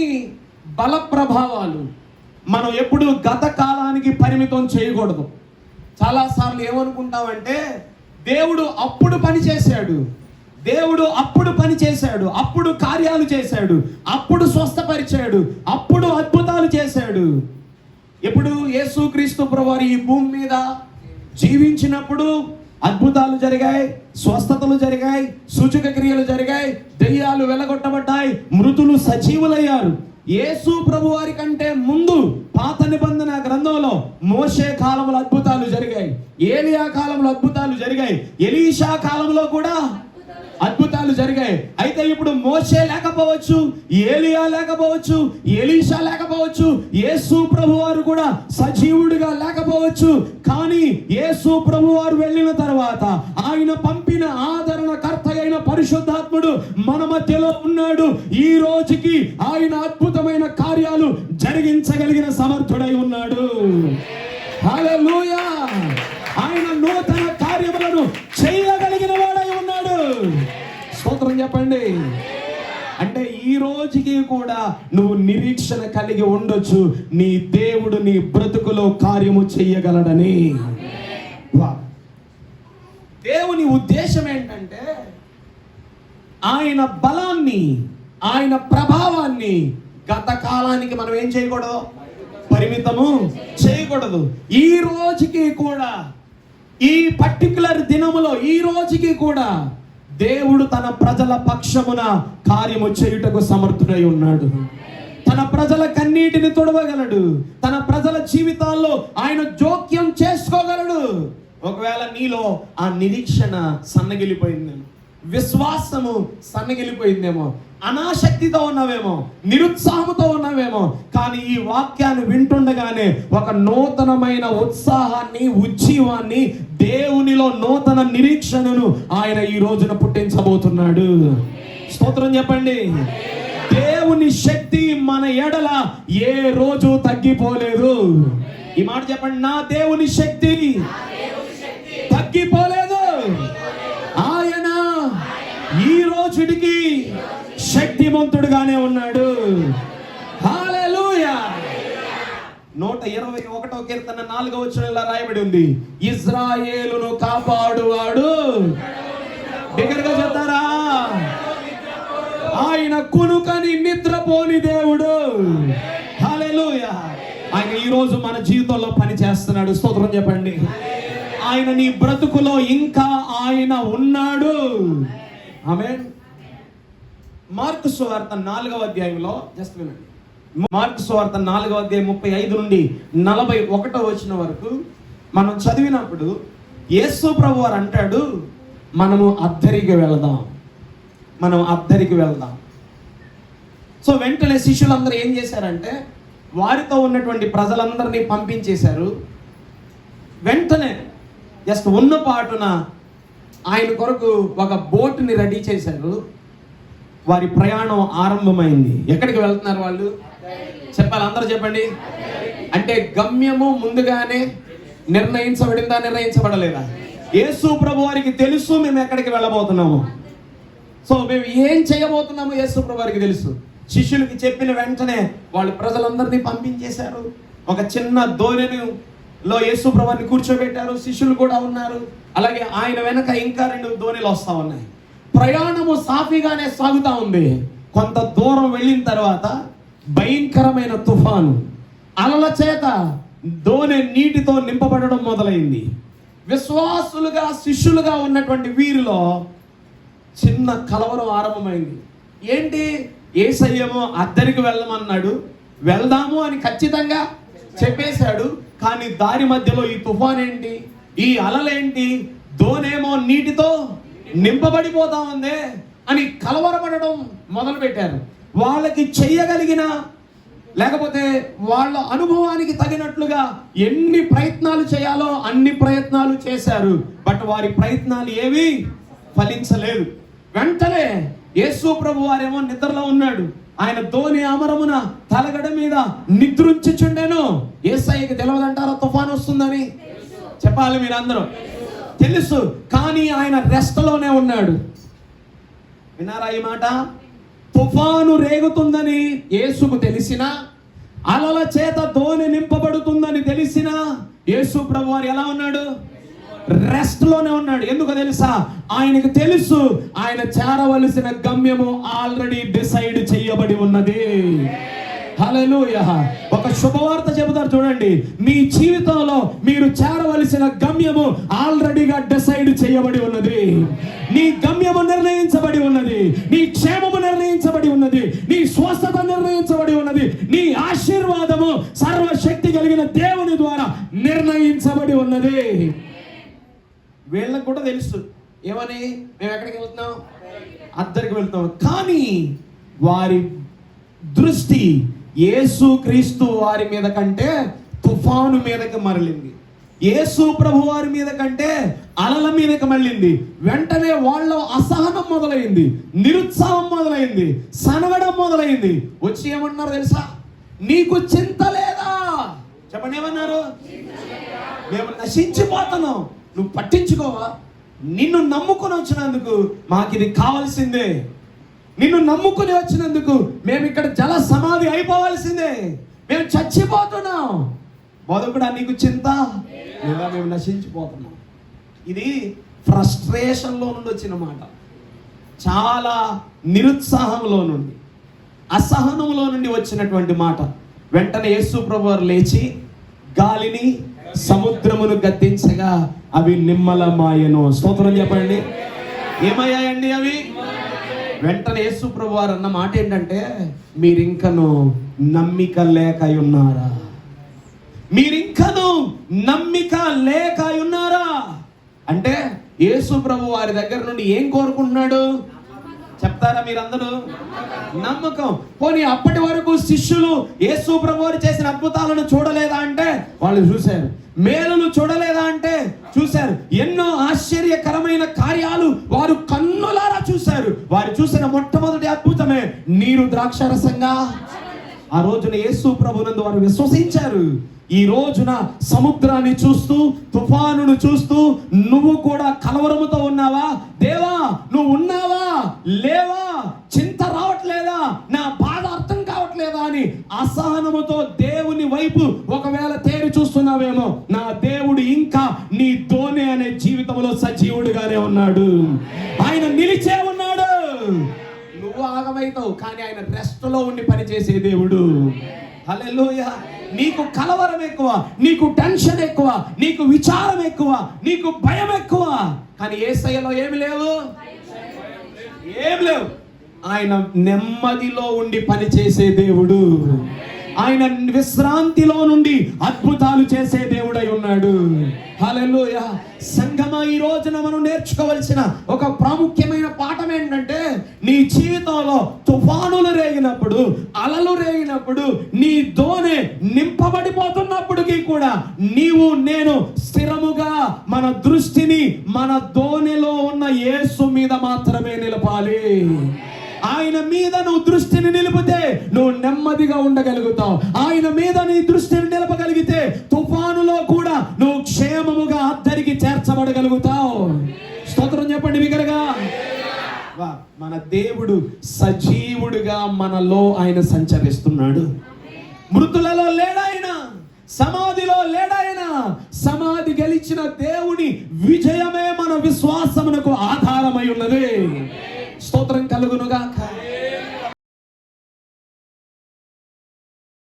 దేవుని బల ప్రభావాలు మనం ఎప్పుడు గత కాలానికి పరిమితం చేయకూడదు. చాలాసార్లు ఏమనుకుంటామంటే దేవుడు అప్పుడు పని చేశాడు దేవుడు అప్పుడు పని చేశాడు అప్పుడు కార్యాలు చేశాడు అప్పుడు స్వస్థపరిచాడు అప్పుడు అద్భుతాలు చేశాడు. ఎప్పుడు యేసుక్రీస్తు ప్రభువారు ఈ భూమి మీద జీవించినప్పుడు అద్భుతాలు జరిగాయి స్వస్థతలు జరిగాయి సూచక క్రియలు జరిగాయి దెయ్యాలు వెలగొట్టబడ్డాయి మృతులు సజీవులయ్యారు. యేసు ప్రభు వారి కంటే ముందు పాత నిబంధన గ్రంథంలో మోషే కాలంలో అద్భుతాలు జరిగాయి ఏలియా కాలంలో అద్భుతాలు జరిగాయి ఎలీషా కాలంలో కూడా అద్భుతాలు జరిగాయి. అయితే ఇప్పుడు మోషే లేకపోవచ్చు ఏలియా లేకపోవచ్చు ఎలీషా లేకపోవచ్చు యేసు ప్రభు వారు కూడా సజీవుడిగా లేకపోవచ్చు కానీ యేసు ప్రభు వారు వెళ్ళిన తర్వాత ఆయన పంపిన ఆదరణ కర్త అయిన పరిశుద్ధాత్ముడు మన మధ్యలో ఉన్నాడు. ఈ రోజుకి ఆయన అద్భుతమైన కార్యాలు జరిగించగలిగిన సమర్థుడై ఉన్నాడు. ఆయన నూతన కార్యములను చేయగలిగిన వాడై ఉన్నాడు. స్తోత్రం చెప్పండి. అంటే ఈ రోజుకి కూడా నువ్వు నిరీక్షణ కలిగి ఉండొచ్చు. నీ దేవుడు నీ బ్రతుకులో కార్యము చెయ్యగలడని వా. దేవుని ఉద్దేశం ఏంటంటే ఆయన బలాన్ని ఆయన ప్రభావాన్ని గత కాలానికి మనం ఏం చేయకూడదు? పరిమితము చేయకూడదు. ఈ రోజుకి కూడా ఈ పర్టికులర్ దినములో ఈ రోజుకి కూడా దేవుడు తన ప్రజల పక్షమున కార్యము చేయుటకు సమర్థుడై ఉన్నాడు. తన ప్రజల కన్నీటిని తొడవగలడు. తన ప్రజల జీవితాల్లో ఆయన జోక్యం చేసుకోగలడు. ఒకవేళ నీలో ఆ నిరీక్షణ సన్నగిలిపోయిందేమో విశ్వాసము సన్నగిలిపోయిందేమో అనాశక్తితో ఉన్నావేమో నిరుత్సాహంతో ఉన్నావేమో కానీ ఈ వాక్యాన్ని వింటుండగానే ఒక నూతనమైన ఉత్సాహాన్ని ఉజ్జీవాన్ని దేవునిలో నూతన నిరీక్షణను ఆయన ఈ రోజున పుట్టించబోతున్నాడు. స్తోత్రం చెప్పండి. ఎడల ఏ రోజు తగ్గిపోలేదు. ఈ మాట చెప్పండి నా దేవుని శక్తి తగ్గిపోలేదు. ఆయన ఈ రోజుడికి శక్తిమంతుడుగానే ఉన్నాడు. నూట ఇరవై ఒకటో కీర్తన నాలుగో వచనంలో రాయబడి ఉంది. ఇజ్రాయేలును కాపాడువాడు. బిగ్గరగా చెప్తారా? ఆయన కునుకని నిద్రపోని దేవుడు. హల్లెలూయా. ఆయన ఈ రోజు మన జీవితంలో పని చేస్తున్నాడు. స్తోత్రం చెప్పండి. ఆయన నీ బ్రతుకులో ఇంకా ఆయన ఉన్నాడు. ఆమె మార్క్ సువార్త నాలుగవ అధ్యాయంలో జస్ట్ వినండి. మార్క్ సువార్త నాలుగవ అధ్యాయం ముప్పై ఐదు నుండి నలభై ఒకటో వచ్చిన వరకు మనం చదివినప్పుడు యేసు ప్రభు వారు అంటాడు మనము అద్దరికి వెళదాం. మనం అద్దరికి వెళ్దాం. సో వెంటనే శిష్యులందరూ ఏం చేశారంటే వారితో ఉన్నటువంటి ప్రజలందరినీ పంపించేశారు. వెంటనే జస్ట్ ఉన్న పాటున ఆయన కొరకు ఒక బోట్ని రెడీ చేశారు. వారి ప్రయాణం ఆరంభమైంది. ఎక్కడికి వెళ్తున్నారు వాళ్ళు? చెప్పాలి? అందరూ చెప్పండి. అంటే గమ్యము ముందుగానే నిర్ణయించబడిందా నిర్ణయించబడలేదా? యేసు ప్రభు వారికి తెలుసు మేము ఎక్కడికి వెళ్ళబోతున్నాము. సో మేము ఏం చేయబోతున్నాము యేసుప్రభు వారికి తెలుసు. శిష్యులకి చెప్పిన వెంటనే వాళ్ళు ప్రజలందరినీ పంపించేశారు. ఒక చిన్న దోనెను లో యేసుప్రభాన్ని కూర్చోబెట్టారు. శిష్యులు కూడా ఉన్నారు. అలాగే ఆయన వెనక ఇంకా రెండు దోణిలు వస్తూ ఉన్నాయి. ప్రయాణము సాఫీగానే సాగుతూ ఉంది. కొంత దూరం వెళ్ళిన తర్వాత భయంకరమైన తుఫాను. అలల చేత దోణె నీటితో నింపబడడం మొదలైంది. విశ్వాసులుగా శిష్యులుగా ఉన్నటువంటి వీరిలో చిన్న కలవరం ఆరంభమైంది. ఏంటి? ఏసయ్యేమో అద్దరికి వెళ్ళమన్నాడు. వెళ్దాము అని ఖచ్చితంగా చెప్పేశాడు. కానీ దారి మధ్యలో ఈ తుఫాన్ ఏంటి ఈ అలలేంటి? దోనేమో నీటితో నింపబడిపోతా ఉంది అని కలవరపడడం మొదలు పెట్టారు వాళ్ళకి చెయ్యగలిగిన లేకపోతే వాళ్ళ అనుభవానికి తగినట్లుగా ఎన్ని ప్రయత్నాలు చేయాలో అన్ని ప్రయత్నాలు చేశారు. బట్ వారి ప్రయత్నాలు ఏవి? ఫలించలేదు. వెంటనే యేసు ప్రభు వారేమో నిద్రలో ఉన్నాడు. ఆయన ధోని అమరమున తలగడ మీద నిద్రించుచుండెను. ఏసఐకి తెలియదంటారా తుఫాన్ వస్తుందని? చెప్పాలి మీరందరూ. తెలుసు కానీ ఆయన రెస్ట్లోనే ఉన్నాడు. వినారా ఈ మాట? తుఫాను రేగుతుందని యేసుకు తెలిసిన అలల చేత ధోని నింపబడుతుందని తెలిసిన యేసు ప్రభు వారు ఎలా ఉన్నాడు? రెస్ట్లోనే ఉన్నాడు. ఎందుకు తెలుసా? ఆయనకు తెలుసు ఆయన చేరవలసిన గమ్యము ఆల్రెడీ డిసైడ్ చేయబడి ఉన్నది. హల్లెలూయ. ఒక శుభవార్త చెబుతారు చూడండి. మీ జీవితంలో మీరు చేరవలసిన గమ్యము ఆల్రెడీగా డిసైడ్ చేయబడి ఉన్నది. నీ గమ్యము నిర్ణయించబడి ఉన్నది. నీ క్షేమము నిర్ణయించబడి ఉన్నది. నీ స్వస్థత నిర్ణయించబడి ఉన్నది. నీ ఆశీర్వాదము సర్వశక్తి కలిగిన దేవుని ద్వారా నిర్ణయించబడి ఉన్నది. వీళ్ళకి కూడా తెలుసు. ఏమని? మేము ఎక్కడికి వెళ్తున్నాం? అద్దరికి వెళ్తున్నాం. కానీ వారి దృష్టి యేసు క్రీస్తు వారి మీద కంటే తుఫాను మీదకి మరలింది. యేసు ప్రభు వారి మీద కంటే అలల మీదకి మళ్ళింది వెంటనే వాళ్ళ అసహనం మొదలైంది. నిరుత్సాహం మొదలైంది. సనగడం మొదలైంది. వచ్చి ఏమన్నారు తెలుసా? నీకు చింత లేదా? చెప్పండి ఏమన్నారు? మేము నశించిపోతున్నాం. నువ్వు పట్టించుకోవా? నిన్ను నమ్ముకొని వచ్చినందుకు మాకు ఇది కావాల్సిందే. నిన్ను నమ్ముకొని వచ్చినందుకు మేము ఇక్కడ జల సమాధి అయిపోవాల్సిందే. మేము చచ్చిపోతున్నాం. బతుకుడా నీకు చింత? లేదా మేము నశించిపోతున్నాం. ఇది ఫ్రస్ట్రేషన్లో నుండి వచ్చిన మాట. చాలా నిరుత్సాహంలో నుండి అసహనంలో నుండి వచ్చినటువంటి మాట. వెంటనే యేసు ప్రభు లేచి గాలిని సముద్రమును గద్దించగా అవి నిమ్మలమాయను. స్తోత్రం చెప్పండి. ఏమయ్యాయండి అవి? వెంటనే యేసు ప్రభు వారు అన్న మాట ఏంటంటే మీరింకను నమ్మిక లేక ఉన్నారా? మీరింకను నమ్మిక లేక ఉన్నారా? అంటే యేసు ప్రభు వారి దగ్గర నుండి ఏం కోరుకుంటున్నాడు? చెప్తారా మీరందరూ? నమ్మకం. పోనీ అప్పటి వరకు శిష్యులు యేసు ప్రభు వారు చేసిన అద్భుతాలను చూడలేదా వాళ్ళు చూశారు. మేలును చూడలేదా అంటే చూశారు. ఎన్నో ఆశ్చర్యకరమైన కార్యాలు వారు కన్నులారా చూశారు. వారు చూసిన మొట్టమొదటి అద్భుతమే నీరు ద్రాక్షరసంగా. ఆ రోజున యేసు ప్రభునందు వారు విశ్వసించారు. ఈ రోజున సముద్రాన్ని చూస్తూ తుఫానును చూస్తూ నువ్వు కూడా కలవరముతో ఉన్నావా? దేవా నువ్వు ఉన్నావా? లేవా? చింత రావట్లేదా? నా బాధ అర్థం కావట్లేదా అని అసహనముతో దేవుని వైపు ఒకవేళ తేరి నా దేవుడు ఇంకా నీ తోనే అనే జీవితంలో సజీవుడుగానే ఉన్నాడు. ఆయన నిలిచే ఉన్నాడు. నువ్వు ఆగమైతావు కానీ ఆయన రెస్ట్లో ఉండి పనిచేసే దేవుడు. హల్లెలూయా. నీకు కలవరం ఎక్కువ నీకు టెన్షన్ ఎక్కువ నీకు విచారం ఎక్కువ నీకు భయం ఎక్కువ. కానీ ఏ స్థాయిలో ఏమి లేవు? ఏం లేవు. ఆయన నెమ్మదిలో ఉండి పనిచేసే దేవుడు. ఆయన విశ్రాంతిలో నుండి అద్భుతాలు చేసే దేవుడై ఉన్నాడు. హల్లెలూయ. సంగమ ఈ రోజున మనం నేర్చుకోవలసిన ఒక ప్రాముఖ్యమైన పాఠం ఏంటంటే నీ జీవితంలో తుఫానులు రేగినప్పుడు అలలు రేగినప్పుడు నీ దోనె నింపబడిపోతున్నప్పటికీ కూడా నీవు నేను స్థిరముగా మన దృష్టిని మన దోనెలో ఉన్న యేసు మీద మాత్రమే నిలపాలి. ఆయన మీద నువ్వు దృష్టిని నిలిపితే నువ్వు నెమ్మదిగా ఉండగలుగుతావు. ఆయన మీద నీ దృష్టిని నిలపగలిగితే తుఫానులో కూడా నువ్వు క్షేమముగా అద్దరికి చేర్చబడగలుగుతావు. స్తోత్రం చెప్పండి బిగరగా వా, మన దేవుడు సజీవుడిగా మనలో ఆయన సంచరిస్తున్నాడు. మృతులలో లేడాయన సమాధిలో లేడాయన సమాధి గెలిచిన దేవుని విజయమే మన విశ్వాసమునకు ఆధారమై ఉన్నది. స్తోత్రం కలుగునుగాక.